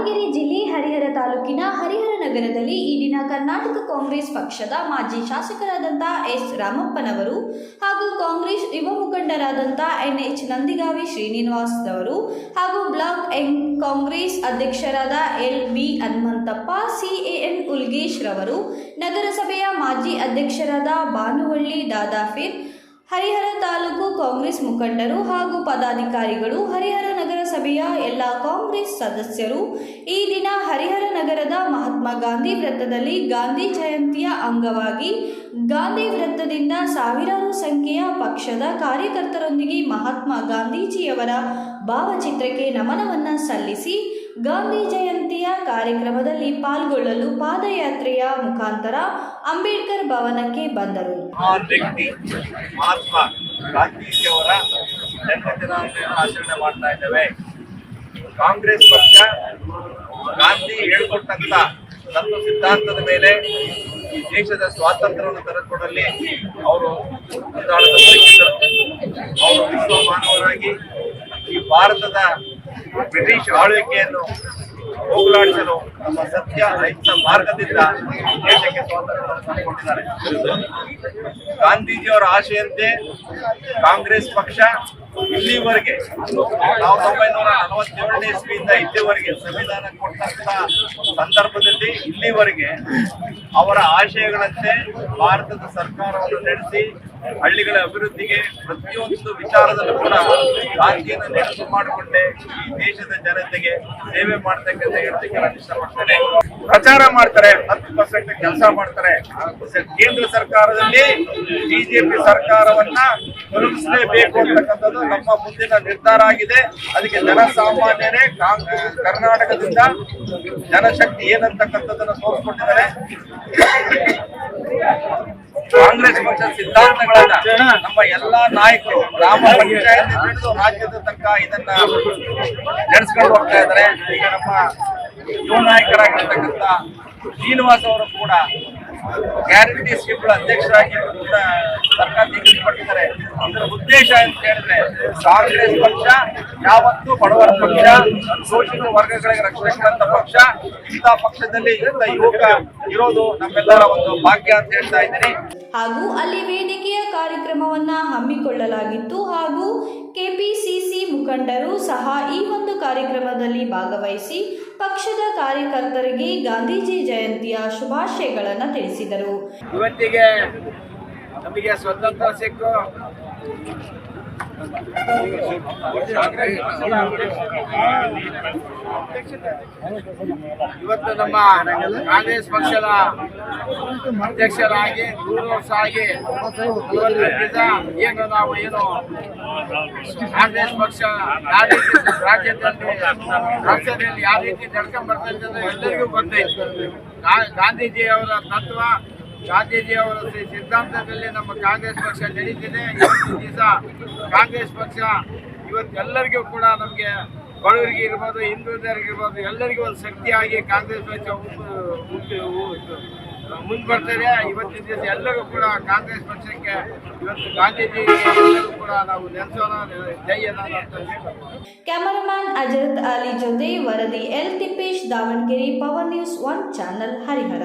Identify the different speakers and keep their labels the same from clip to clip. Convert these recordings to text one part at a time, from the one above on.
Speaker 1: ದಾವಣಗೆರೆ ಜಿಲ್ಲೆ ಹರಿಹರ ತಾಲೂಕಿನ ಹರಿಹರ ನಗರದಲ್ಲಿ ಈ ದಿನ ಕರ್ನಾಟಕ ಕಾಂಗ್ರೆಸ್ ಪಕ್ಷದ ಮಾಜಿ ಶಾಸಕರಾದಂಥ ಎಸ್ ರಾಮಪ್ಪನವರು ಹಾಗೂ ಕಾಂಗ್ರೆಸ್ ಯುವ ಮುಖಂಡರಾದಂಥ ಎನ್ ಎಚ್ ನಂದಿಗಾವಿ ಶ್ರೀನಿವಾಸ್ ಅವರು ಹಾಗೂ ಬ್ಲಾಕ್ ಎಂ ಕಾಂಗ್ರೆಸ್ ಅಧ್ಯಕ್ಷರಾದ ಎಲ್ ಬಿ ಹನುಮಂತಪ್ಪ ಸಿಎಎನ್ ಉಲ್ಗೇಶ್ ರವರು ನಗರಸಭೆಯ ಮಾಜಿ ಅಧ್ಯಕ್ಷರಾದ ಭಾನುವಳ್ಳಿ ದಾದಾಫಿರ್ ಹರಿಹರ ತಾಲೂಕು ಕಾಂಗ್ರೆಸ್ ಮುಖಂಡರು ಹಾಗೂ ಪದಾಧಿಕಾರಿಗಳು ಹರಿಹರ ನಗರಸಭೆಯ ಎಲ್ಲ ಕಾಂಗ್ರೆಸ್ ಸದಸ್ಯರು ಈ ದಿನ ಹರಿಹರ ನಗರದ ಮಹಾತ್ಮ ಗಾಂಧಿ ವೃತ್ತದಲ್ಲಿ ಗಾಂಧಿ ಜಯಂತಿಯ ಅಂಗವಾಗಿ ಗಾಂಧಿ ವೃತ್ತದಿಂದ ಸಾವಿರಾರು ಸಂಖ್ಯೆಯ ಪಕ್ಷದ ಕಾರ್ಯಕರ್ತರೊಂದಿಗೆ ಮಹಾತ್ಮ ಗಾಂಧೀಜಿಯವರ ಭಾವಚಿತ್ರಕ್ಕೆ ನಮನವನ್ನು ಸಲ್ಲಿಸಿ ಗಾಂಧಿ ಜಯಂತಿಯ ಕಾರ್ಯಕ್ರಮದಲ್ಲಿ ಪಾಲ್ಗೊಳ್ಳಲು ಪಾದಯಾತ್ರೆಯ ಮುಖಾಂತರ ಅಂಬೇಡ್ಕರ್ ಭವನಕ್ಕೆ ಬಂದರು.
Speaker 2: ಮಹಾತ್ಮ ಗಾಂಧೀಜಿಯವರ ಆಚರಣೆ ಮಾಡ್ತಾ ಇದ್ದೇವೆ. ಕಾಂಗ್ರೆಸ್ ಪಕ್ಷ ಗಾಂಧಿ ಹೇಳ್ಕೊಟ್ಟಂತ ತತ್ವ ಸಿದ್ಧಾಂತದ ಮೇಲೆ ದೇಶದ ಸ್ವಾತಂತ್ರ್ಯವನ್ನು ತರಕೊಡಲಿ ಅವರು ಅವರು ವಿಶ್ವ ಮಾನವರಾಗಿ ಈ ಭಾರತದ ಬ್ರಿಟಿಷ್ ಆಳ್ವಿಕೆಯನ್ನು ಹೋಗಲಾಡಿಸಲು ನಮ್ಮ ಸತ್ಯ ಅಹಿಂಸ ಮಾರ್ಗದಿಂದ ದೇಶಕ್ಕೆ ಸ್ವಾತಂತ್ರ್ಯವನ್ನು ಕೊಟ್ಟಿದ್ದಾರೆ ಗಾಂಧೀಜಿಯವರ ಆಶೆಯಂತೆ ಕಾಂಗ್ರೆಸ್ ಪಕ್ಷ ಇಲ್ಲಿವರೆಗೆ ಸಾವಿರದ ಒಂಬೈನೂರ ನಲವತ್ತೇಳನೇ ಇಸ್ವಿಯಿಂದ ಇಲ್ಲಿವರೆಗೆ ಸಂವಿಧಾನ ಕೊಟ್ಟಂತ ಸಂದರ್ಭದಲ್ಲಿ ಇಲ್ಲಿವರೆಗೆ ಅವರ ಆಶಯಗಳಂತೆ ಭಾರತದ ಸರ್ಕಾರವನ್ನು ನಡೆಸಿ ಹಳ್ಳಿಗಳ ಅಭಿವೃದ್ಧಿಗೆ ಪ್ರತಿಯೊಂದು ವಿಚಾರದಲ್ಲೂ ಗಾಂಧಿಯನ್ನು ನೆನಪು ಮಾಡಿಕೊಂಡೆ ಈ ದೇಶದ ಜನತೆಗೆ ಸೇವೆ ಮಾಡ್ತಕ್ಕಂಥ ಹೇಳ್ತಕ್ಕೆ ನಾನು ಇಷ್ಟಪಡ್ತೇನೆ ಪ್ರಚಾರ ಮಾಡ್ತಾರೆ, ಹತ್ತು ಪರ್ಸೆಂಟ್ ಕೆಲಸ ಮಾಡ್ತಾರೆ. ಕೇಂದ್ರ ಸರ್ಕಾರದಲ್ಲಿ ಬಿಜೆಪಿ ಸರ್ಕಾರವನ್ನ ತೊಲಗಿಸಲೇಬೇಕು ಅಂತಕ್ಕಂಥದ್ದು ನಮ್ಮ ಮುಂದಿನ ನಿರ್ಧಾರ ಆಗಿದೆ. ಅದಕ್ಕೆ ಜನಸಾಮಾನ್ಯರೇ, ಕಾಂಗ್ರೆಸ್, ಕರ್ನಾಟಕದಿಂದ ಜನಶಕ್ತಿ ಏನಂತಕ್ಕಂಥದ್ದನ್ನ ತೋರಿಸ್ಕೊಟ್ಟಿದ್ದಾರೆ. ಕಾಂಗ್ರೆಸ್ ಪಕ್ಷ ಸಿದ್ಧಾಂತಗಳನ್ನ ನಮ್ಮ ಎಲ್ಲಾ ನಾಯಕರು ಗ್ರಾಮ ಪಂಚಾಯತ್ ಹಿಡಿದು ರಾಜ್ಯದ ತನಕ ಇದನ್ನ ನಡೆಸ್ಕೊಂಡು ಹೋಗ್ತಾ ಇದ್ದಾರೆ. ಈಗ ನಮ್ಮ ಯುವ ನಾಯಕರಾಗಿರ್ತಕ್ಕಂಥ ಶ್ರೀನಿವಾಸ್ ಅವರು ಕೂಡ ಗ್ಯಾರಂಟಿ ಸ್ಕೀಮ್ಗಳ ಅಧ್ಯಕ್ಷರಾಗಿ ಕೂಡ ಸರ್ಕಾರ ನಿಗದಿಪಟ್ಟಿದ್ದಾರೆ ಅದರ ಉದ್ದೇಶ ಅಂತ ಹೇಳಿದ್ರೆ ಕಾಂಗ್ರೆಸ್ ಪಕ್ಷ, ಯಾವತ್ತೂ ಬಡವರ ಪಕ್ಷ, ಶೋಷಿತ ವರ್ಗಗಳಿಗೆ ರಕ್ಷಣೆ ಪಕ್ಷ, ಇಂಥ ಪಕ್ಷದಲ್ಲಿ ಇಂಥ ಯುವಕ ಇರೋದು ನಮ್ಮೆಲ್ಲರ ಒಂದು ಭಾಗ್ಯ ಅಂತ ಹೇಳ್ತಾ ಇದ್ದೀನಿ.
Speaker 1: ಹಾಗೂ ಅಲ್ಲಿ ವೇದಿಕೆಯ ಕಾರ್ಯಕ್ರಮವನ್ನು ಹಮ್ಮಿಕೊಳ್ಳಲಾಗಿತ್ತು ಹಾಗೂ ಕೆಪಿಸಿಸಿ ಮುಖಂಡರು ಸಹ ಈ ಒಂದು ಕಾರ್ಯಕ್ರಮದಲ್ಲಿ ಭಾಗವಹಿಸಿ ಪಕ್ಷದ ಕಾರ್ಯಕರ್ತರಿಗೆ ಗಾಂಧೀಜಿ ಜಯಂತಿಯ ಶುಭಾಶಯಗಳನ್ನು ತಿಳಿಸಿದರು.
Speaker 3: ಇವತ್ತಿಗೆ ನಮಗೆ ಸ್ವತಂತ್ರ ಇವತ್ತು ನಮ್ಮ ಕಾಂಗ್ರೆಸ್ ಪಕ್ಷದ ಅಧ್ಯಕ್ಷರಾಗಿ ಮೂರು ವರ್ಷ ಆಗಿ ಏನು ನಾವು ಏನು ಕಾಂಗ್ರೆಸ್ ಪಕ್ಷ ರಾಜ್ಯದಲ್ಲಿ ರಾಷ್ಟ್ರದಲ್ಲಿ ಯಾವ ರೀತಿ ನಡ್ಕೊಂಡ್ ಬರ್ತಾ ಇದೆ ಅಂತ ಎಲ್ಲರಿಗೂ ಗೊತ್ತೈತೆ ಗಾಂಧೀಜಿ ಗಾಂಧೀಜಿಯವರ ತತ್ವ ಗಾಂಧೀಜಿ ಅವರ ಸಿದ್ಧಾಂತದಲ್ಲಿ ನಮ್ಮ ಕಾಂಗ್ರೆಸ್ ಪಕ್ಷ ನಡೀತಿದೆ. ದಿವಸ ಕಾಂಗ್ರೆಸ್ ಪಕ್ಷ ಇವತ್ತು ಎಲ್ಲರಿಗೂ ಕೂಡ ನಮಗೆ ಬಡವರಿಗೆ ಇರ್ಬೋದು ಹಿಂದುಳಿದರಿಗಿರ್ಬೋದು ಎಲ್ಲರಿಗೂ ಒಂದು ಶಕ್ತಿಯಾಗಿ ಕಾಂಗ್ರೆಸ್ ಪಕ್ಷ ಮುಂದೆ ಬರ್ತಾರೆ ಇವತ್ತಿನ ದಿವಸ ಎಲ್ಲರಿಗೂ ಕೂಡ ಕಾಂಗ್ರೆಸ್ ಪಕ್ಷಕ್ಕೆ ಇವತ್ತು ಗಾಂಧೀಜಿ ಎಲ್ಲರಿಗೂ ಕೂಡ ನಾವು ನೆನೆಸೋಣ ಜೈ
Speaker 1: ಕ್ಯಾಮರಾಮನ್ ಅಜರತ್ ಅಲಿ ಜೊತೆ ವರದಿ L Tippesh Davanagere power news one channel Harihara.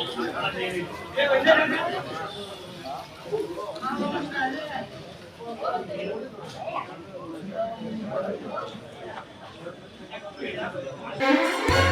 Speaker 1: Thank you.